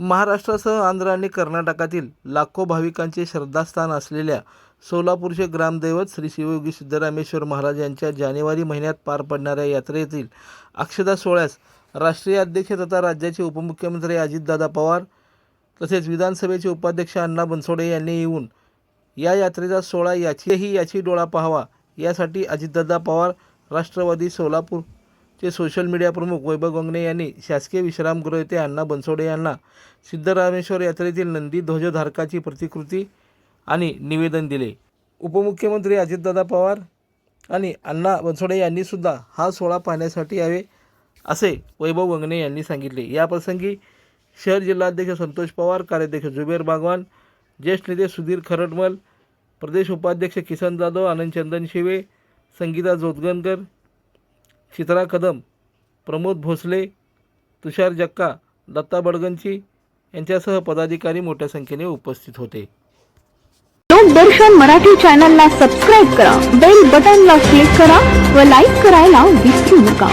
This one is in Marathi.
महाराष्ट्रासह आंध्र आणि कर्नाटकातील लाखो भाविकांचे श्रद्धास्थान असलेल्या सोलापूरचे ग्रामदैवत श्री शिवयोगी सिद्धरामेश्वर महाराज यांच्या जानेवारी महिन्यात पार पडणाऱ्या यात्रेतील अक्षता सोहळ्यास राष्ट्रीय अध्यक्ष तथा राज्याचे उपमुख्यमंत्री अजितदादा पवार तसेच विधानसभेचे उपाध्यक्ष अण्णा बनसोडे यांनी येऊन या यात्रेचा सोहळा याचीही याची डोळा पाहावा यासाठी अजितदादा पवार राष्ट्रवादी सोलापूर ते सोशल मीडिया प्रमुख वैभव गंगणे यांनी शासकीय विश्रामगृह येथे अण्णा बनसोडे यांना सिद्धरामेश्वर यात्रेतील नंदी ध्वजधारकाची प्रतिकृती आणि निवेदन दिले. उपमुख्यमंत्री अजितदादा पवार आणि अण्णा बनसोडे यांनी सुद्धा हा सोहळा पाहण्यासाठी यावे असे वैभव गंगणे यांनी सांगितले. याप्रसंगी शहर जिल्हाध्यक्ष संतोष पवार कार्याध्यक्ष जुबेर बागवान ज्येष्ठ नेते सुधीर खरटमल प्रदेश उपाध्यक्ष किसन जाधव आनंद चंदन शिवे संगीता जोतगणकर चित्रा कदम प्रमोद भोसले तुषार जक्का दत्ता बडगंची यांच्यासह पदाधिकारी मोठ्या संख्येने उपस्थित होते. लोकदर्शन मराठी चॅनलला सबस्क्राईब करा बेल बटनला क्लिक करा व लाईक करायला विसरू नका.